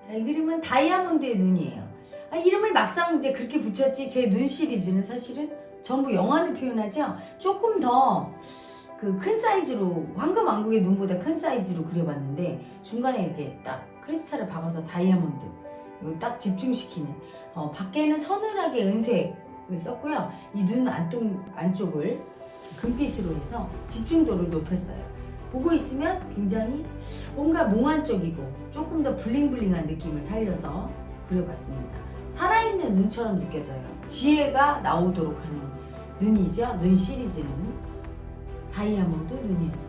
자, 이 그림은 다이아몬드의 눈이에요. 아, 이름을 막상 이제 그렇게 붙였지 제 눈 시리즈는 사실은 전부 영화를 표현하죠. 조금 더 그 큰 사이즈로 황금 왕국의 눈보다 큰 사이즈로 그려봤는데 중간에 이렇게 딱 크리스탈을 박아서 다이아몬드 딱 집중시키는 어, 밖에는 서늘하게 은색을 썼고요. 이 눈 안쪽 안쪽을 금빛으로 해서 집중도를 높였어요. 보고 있으면 굉장히 뭔가 몽환적이고 조금 더 블링블링한 느낌을 살려서 그려봤습니다. 살아있는 눈처럼 느껴져요. 지혜가 나오도록 하는 눈이죠. 눈 시리즈는 다이아몬드 눈이었습니다.